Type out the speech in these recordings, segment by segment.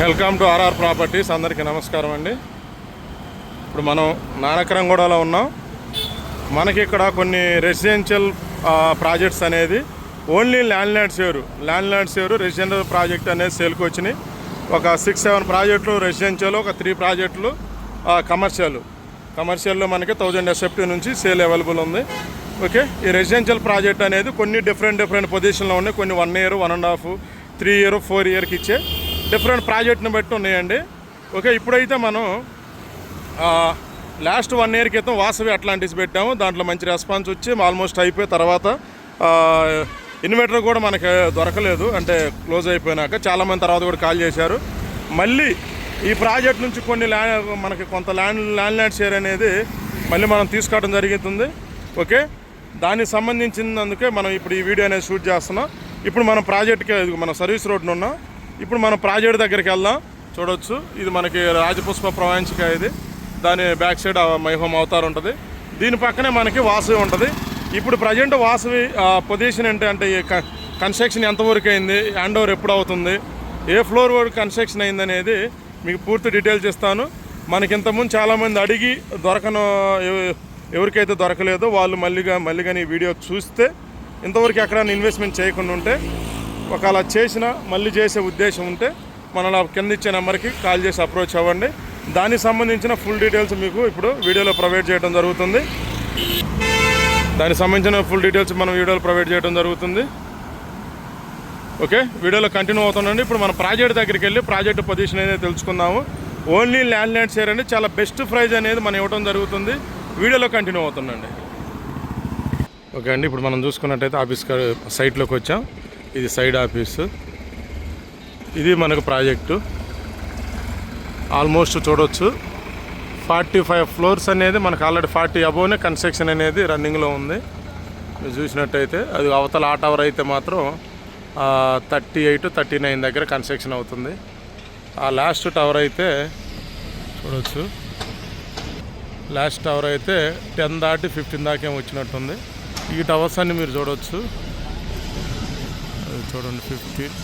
Welcome to RR properties. అందరికీ నమస్కారం అండి. ఇప్పుడు మనం నానకరంగూడలో ఉన్నాం. మనకి ఇక్కడ కొన్ని రెసిడెన్షియల్ ప్రాజెక్ట్స్ అనేది only land land share land land share residential project అనేది సేల్కి వచ్చినాయి. ఒక సిక్స్ సెవెన్ ప్రాజెక్టులు రెసిడెన్షియల్ ఒక త్రీ ప్రాజెక్టులు కమర్షియల్. కమర్షియల్లో మనకి థౌజండ్ ఎస్ఎఫ్టీ నుంచి సేల్ అవైలబుల్ ఉంది. ఓకే? ఈ రెసిడెన్షియల్ ప్రాజెక్ట్ అనేది కొన్ని డిఫరెంట్ డిఫరెంట్ పొజిషన్లో ఉన్నాయి. కొన్ని one year one and half three year four ఇయర్కి ఇచ్చే డిఫరెంట్ ప్రాజెక్ట్ని బట్టి ఉన్నాయండి. ఓకే ఇప్పుడైతే మనం లాస్ట్ వన్ ఇయర్ క్రితం వాసవి అట్లాంటిస్ పెట్టాము. దాంట్లో మంచి రెస్పాన్స్ వచ్చి ఆల్మోస్ట్ అయిపోయిన తర్వాత ఇన్వర్టర్ కూడా మనకి దొరకలేదు. అంటే క్లోజ్ అయిపోయినాక చాలామంది తర్వాత కూడా కాల్ చేశారు. మళ్ళీ ఈ ప్రాజెక్ట్ నుంచి కొన్ని ల్యాండ్ మనకి కొంత ల్యాండ్ ల్యాండ్ ల్యాండ్ షేర్ అనేది మళ్ళీ మనం తీసుకోవడం జరుగుతుంది ఓకే దానికి సంబంధించినందుకే మనం ఇప్పుడు ఈ వీడియో అనేది షూట్ చేస్తున్నాం. ఇప్పుడు మనం ప్రాజెక్ట్కి మన సర్వీస్ రోడ్డున ఉన్నాం. ఇప్పుడు మనం ప్రాజెక్ట్ దగ్గరికి వెళ్దాం. చూడొచ్చు. ఇది మనకి రాజపుష్ప ప్రవాంచిక ఇది. దాని బ్యాక్ సైడ్ మైహోమ్ అవతార్ ఉంటుంది. దీని పక్కనే మనకి వాసవి ఉంటుంది. ఇప్పుడు ప్రజెంట్ వాసవి పొజిషన్ ఏంటి అంటే ఈ కన్స్ట్రక్షన్ ఎంతవరకు అయింది హ్యాండ్ ఓవర్ ఎప్పుడు అవుతుంది ఏ ఫ్లోర్ వరకు కన్స్ట్రక్షన్ అయింది అనేది మీకు పూర్తి డీటెయిల్స్ ఇస్తాను మనకి ఇంతకుముందు చాలామంది అడిగి దొరకను ఎవరికైతే దొరకలేదో వాళ్ళు మళ్ళీగా మళ్ళీగా ఈ వీడియో చూస్తే ఇంతవరకు ఎక్కడైనా ఇన్వెస్ట్మెంట్ చేయకుండా ఉంటే ఒకవేళ చేసినా మళ్ళీ చేసే ఉద్దేశం ఉంటే మన కింద ఇచ్చే నెంబర్కి కాల్ చేసి అప్రోచ్ అవ్వండి. దానికి సంబంధించిన ఫుల్ డీటెయిల్స్ మీకు ఇప్పుడు వీడియోలో ప్రొవైడ్ చేయడం జరుగుతుంది. దానికి సంబంధించిన ఫుల్ డీటెయిల్స్ మనం వీడియోలో ప్రొవైడ్ చేయడం జరుగుతుంది. ఓకే? వీడియోలో కంటిన్యూ అవుతుందండి ఇప్పుడు మన ప్రాజెక్ట్ దగ్గరికి వెళ్ళి ప్రాజెక్ట్ పొజిషన్ అనేది తెలుసుకుందాము. ఓన్లీ ల్యాండ్ ల్యాండ్ షేర్ అండి చాలా బెస్ట్ ప్రైజ్ అనేది మనం ఇవ్వడం జరుగుతుంది. వీడియోలో కంటిన్యూ అవుతుందండి ఓకే అండి. ఇప్పుడు మనం చూసుకున్నట్టయితే ఆఫీస్ సైట్లోకి వచ్చాం. ఇది సైడ్ ఆఫీసు. ఇది మనకు ప్రాజెక్టు. ఆల్మోస్ట్ చూడవచ్చు ఫార్టీ ఫైవ్ ఫ్లోర్స్ అనేది మనకు ఆల్రెడీ ఫార్టీ అబోవ్నే కన్స్ట్రక్షన్ అనేది రన్నింగ్లో ఉంది. మీరు చూసినట్టయితే అది అవతల ఆ టవర్ అయితే మాత్రం థర్టీ ఎయిట్ థర్టీ నైన్ దగ్గర కన్స్ట్రక్షన్ అవుతుంది. ఆ లాస్ట్ టవర్ అయితే చూడవచ్చు లాస్ట్ టవర్ అయితే టెన్ దాటి ఫిఫ్టీన్ దాకా ఏమో వచ్చినట్టుంది. ఈ టవర్స్ అన్ని మీరు చూడవచ్చు చూడండి fifteen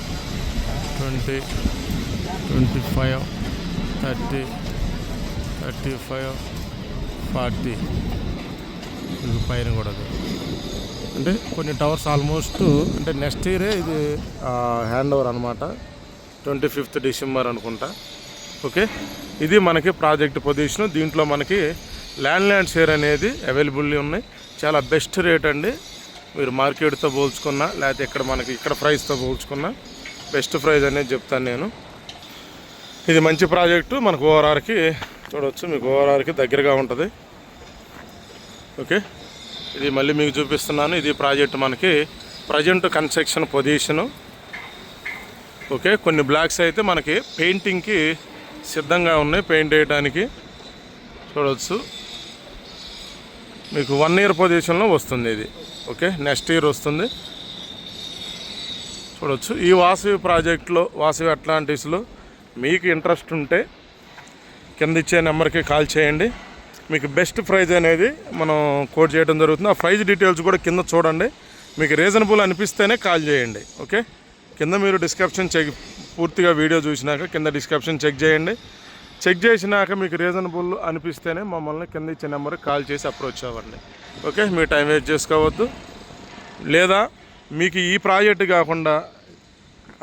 twenty twenty five thirty thirty five forty ఇది పైన కూడా అది. అంటే కొన్ని టవర్స్ ఆల్మోస్ట్ అంటే నెక్స్ట్ ఇయరే ఇది హ్యాండ్ ఓవర్ అనమాట ట్వంటీ ఫిఫ్త్ డిసెంబర్ అనుకుంటా. ఓకే ఇది మనకి ప్రాజెక్ట్ పొజిషన్ దీంట్లో మనకి ల్యాండ్ ల్యాండ్ షేర్ అనేది అవైలబుల్ ఉన్నాయి. చాలా బెస్ట్ రేట్ అండి. మీరు మార్కెట్తో పోల్చుకున్నా లేకపోతే ఇక్కడ మనకి ఇక్కడ ప్రైస్తో పోల్చుకున్నా బెస్ట్ ప్రైస్ అనేది చెప్తాను నేను. ఇది మంచి ప్రాజెక్టు మనకు ఓఆర్ఆర్కి చూడవచ్చు మీకు ఓఆర్ఆర్కి దగ్గరగా ఉంటుంది. ఓకే? ఇది మళ్ళీ మీకు చూపిస్తున్నాను ఇది ప్రాజెక్ట్ మనకి ప్రజెంట్ కన్స్ట్రక్షన్ పొజిషను. ఓకే? కొన్ని బ్లాక్స్ అయితే మనకి పెయింటింగ్కి సిద్ధంగా ఉన్నాయి పెయింట్ వేయడానికి చూడవచ్చు మీకు వన్ ఇయర్ పొజిషన్లో వస్తుంది ఇది. ఓకే నెక్స్ట్ ఇయర్ వస్తుంది. చూడవచ్చు ఈ వాసవి ప్రాజెక్ట్లో వాసవి అట్లాంటిస్లో మీకు ఇంట్రెస్ట్ ఉంటే కింద ఇచ్చే నెంబర్కి కాల్ చేయండి. మీకు బెస్ట్ ప్రైజ్ అనేది మనం కోట్ చేయడం జరుగుతుంది. ఆ ప్రైజ్ డీటెయిల్స్ కూడా కింద చూడండి. మీకు రీజనబుల్ అనిపిస్తేనే కాల్ చేయండి. ఓకే? కింద మీరు డిస్క్రిప్షన్ చెక్ పూర్తిగా వీడియో చూసినాక కింద డిస్క్రిప్షన్ చెక్ చేయండి. చెక్ చేసినాక మీకు రీజనబుల్ అనిపిస్తేనే మమ్మల్ని కింద ఇచ్చే నెంబర్కి కాల్ చేసి అప్రోచ్ అవ్వండి. ఓకే మీ టైం వేస్ట్ చేసుకోవద్దు. లేదా మీకు ఈ ప్రాజెక్ట్ కాకుండా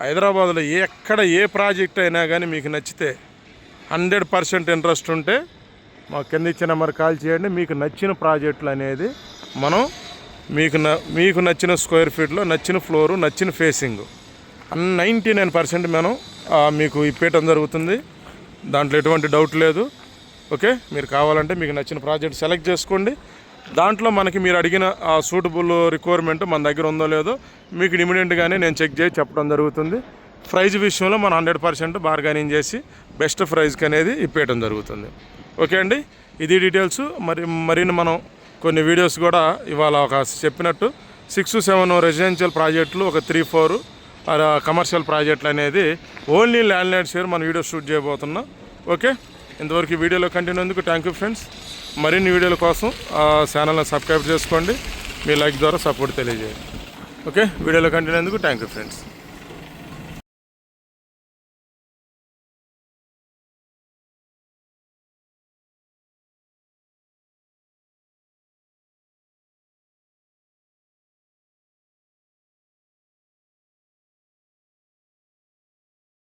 హైదరాబాద్లో ఎక్కడ ఏ ప్రాజెక్ట్ అయినా కానీ మీకు నచ్చితే హండ్రెడ్ పర్సెంట్ ఇంట్రెస్ట్ ఉంటే మా కింద ఇచ్చిన నెంబర్ కాల్ చేయండి. మీకు నచ్చిన ప్రాజెక్టులు అనేది మనం మీకు న మీకు నచ్చిన స్క్వేర్ ఫీట్లో నచ్చిన ఫ్లోరు నచ్చిన ఫేసింగ్ నైంటీ నైన్ పర్సెంట్ మనం మీకు ఇప్పేయటం జరుగుతుంది. దాంట్లో ఎటువంటి డౌట్ లేదు. ఓకే మీరు కావాలంటే మీకు నచ్చిన ప్రాజెక్ట్ సెలెక్ట్ చేసుకోండి. దాంట్లో మనకి మీరు అడిగిన ఆ సూటబుల్ రిక్వైర్మెంట్ మన దగ్గర ఉందో లేదో మీకు ఇమీడియట్గానే నేను చెక్ చేసి చెప్పడం జరుగుతుంది. ప్రైజ్ విషయంలో మనం హండ్రెడ్ పర్సెంట్ బార్గెనింగ్ చేసి బెస్ట్ ప్రైజ్కి అనేది ఇప్పేయడం జరుగుతుంది. ఓకే అండి? ఇది డీటెయిల్స్ మరి మరిన్ని మనం కొన్ని వీడియోస్ కూడా ఇవాళ ఒక చెప్పినట్టు సిక్స్ సెవెన్ రెసిడెన్షియల్ ప్రాజెక్టులు ఒక త్రీ ఫోర్ కమర్షియల్ ప్రాజెక్టులు అనేది ఓన్లీ ల్యాండ్ షేర్ మన వీడియో షూట్ చేయబోతున్నాం. ఓకే ఇంతవరకు ఈ వీడియోలో కంటిన్యూ అందుకు థ్యాంక్ యూ ఫ్రెండ్స్ మరిన్ని వీడియోల కోసం ఛానల్ని సబ్స్క్రైబ్ చేసుకోండి. మీ లైక్ ద్వారా సపోర్ట్ తెలియజేయండి. ఓకే వీడియోలో కంటిన్యూ అందుకు థ్యాంక్ యూ ఫ్రెండ్స్